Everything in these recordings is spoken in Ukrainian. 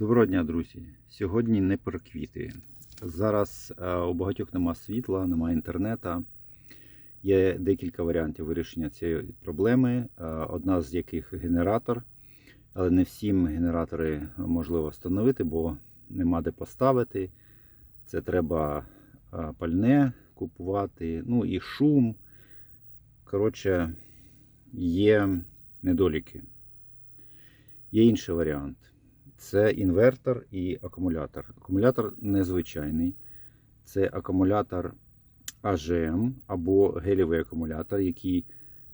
Доброго дня, друзі. Сьогодні не про квіти. Зараз е, у багатьох нема світла, немає інтернету. Є декілька варіантів вирішення цієї проблеми. е, Одна з яких генератор, але не всім генератори можливо встановити, бо нема де поставити. Це треба е, пальне купувати, ну і шум. Коротше, є недоліки. Є інший варіант. Це інвертор і акумулятор. Акумулятор незвичайний. Це акумулятор AGM або гелєвий акумулятор, який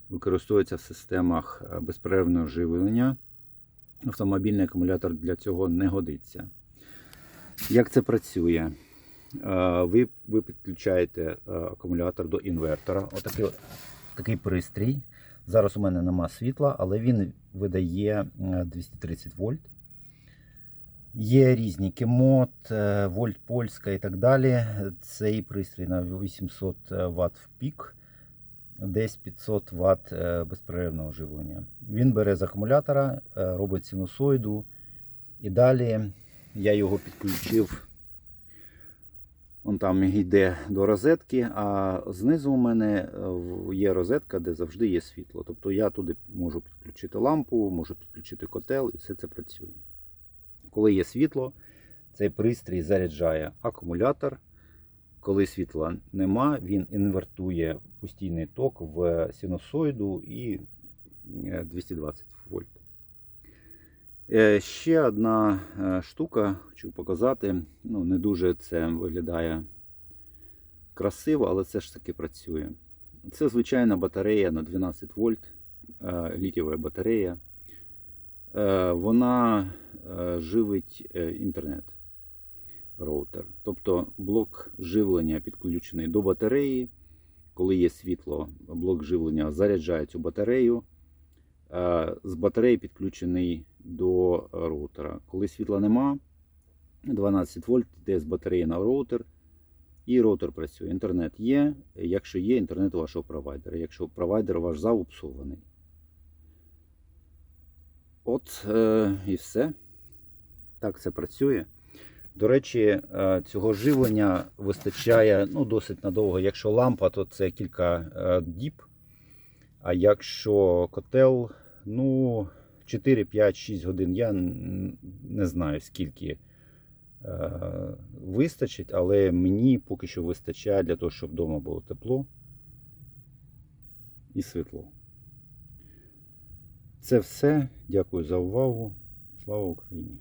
використовується в системах е, безперервного живлення. Автомобільний акумулятор для цього не годиться. Як це працює? Е, Ви, ви підключаєте е, акумулятор до інвертора. Отакий такий пристрій. Зараз у мене нема світла, але він видає е, 230 вольт. Є різні кемот, е, вольт польська і так далі. Цей пристрій на 800 Вт в пік, десь 500 Вт е, безперервного живлення. Він бере з акумулятора, е, робить синусоїду. І далі я його підключив. Он там йде до розетки, а знизу у мене е, є розетка, де завжди є світло. Тобто я туди можу підключити лампу, можу підключити котел і все це працює. Коли є світло, цей пристрій заряджає акумулятор. Коли світла нема, він інвертує постійний ток в синусоїду і е, 220 вольт. Е, Ще одна е, штука, хочу показати. Ну, не дуже це виглядає красиво, але це ж таки працює. Це звичайна батарея на 12 вольт, е, літієва батарея. Е, Вона е, живить е, інтернет роутер. Тобто блок живлення підключений до батареї. Коли є світло, блок живлення заряджає цю батарею. Е, З батареї підключений до роутера. Коли світла нема, 12 вольт йде з батареї на роутер. І роутер працює. Інтернет є, якщо є інтернет у вашого провайдера, якщо провайдер ваш заупсований. От е, і все. Так це працює. До речі, е, цього живлення вистачає ну, досить надовго. Якщо лампа, то це кілька е, діб. А якщо котел, ну, 4, 5, 6 годин, я не знаю скільки е, вистачить, але мені поки що вистачає для того, щоб вдома було тепло і світло. Це все. Дякую за увагу. Слава Україні!